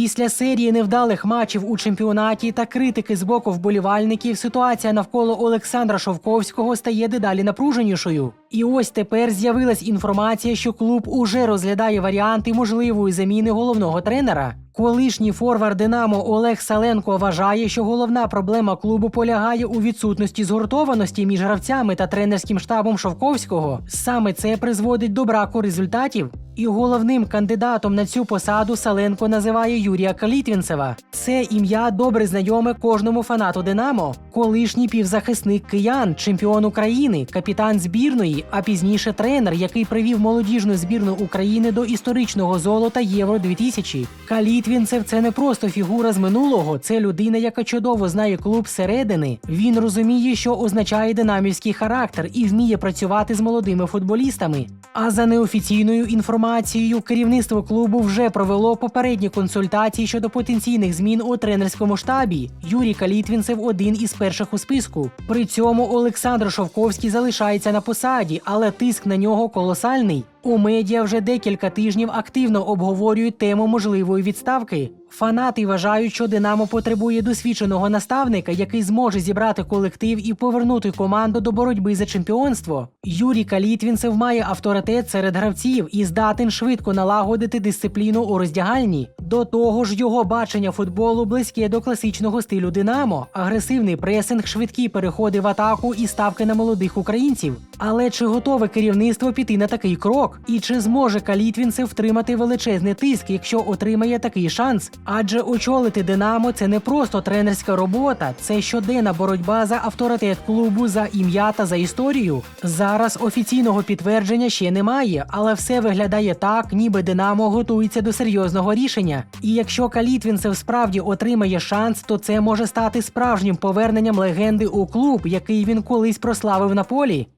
Після серії невдалих матчів у чемпіонаті та критики з боку вболівальників ситуація навколо Олександра Шовковського стає дедалі напруженішою. І ось тепер з'явилась інформація, що клуб уже розглядає варіанти можливої заміни головного тренера. Колишній форвард Динамо Олег Саленко вважає, що головна проблема клубу полягає у відсутності згуртованості між гравцями та тренерським штабом Шовковського. Саме це призводить до браку результатів. І головним кандидатом на цю посаду Саленко називає Юрія Калітвінцева. Це ім'я добре знайоме кожному фанату Динамо, колишній півзахисник киян, чемпіон України, капітан збірної, а пізніше тренер, який привів молодіжну збірну України до історичного золота Євро 2000. Калітвінцев це не просто фігура з минулого, це людина, яка чудово знає клуб зсередини. Він розуміє, що означає динамівський характер і вміє працювати з молодими футболістами. А за неофіційною інформацією, керівництво клубу вже провело попередні консультації щодо потенційних змін у тренерському штабі. Юрій Калітвінцев один із перших у списку. При цьому Олександр Шовковський залишається на посаді, але тиск на нього колосальний. У медіа вже декілька тижнів активно обговорюють тему можливої відставки. Фанати вважають, що Динамо потребує досвідченого наставника, який зможе зібрати колектив і повернути команду до боротьби за чемпіонство. Юрій Калітвінцев має авторитет серед гравців і здатен швидко налагодити дисципліну у роздягальні. До того ж, його бачення футболу близьке до класичного стилю Динамо, агресивний пресинг, швидкі переходи в атаку і ставки на молодих українців. Але чи готове керівництво піти на такий крок? І чи зможе Калітвінцев втримати величезний тиск, якщо отримає такий шанс? Адже очолити Динамо це не просто тренерська робота, це щоденна боротьба за авторитет клубу, за ім'я та за історію. Зараз офіційного підтвердження ще немає, але все виглядає так, ніби Динамо готується до серйозного рішення. І якщо Калітвінцев справді отримає шанс, то це може стати справжнім поверненням легенди у клуб, який він колись прославив на полі.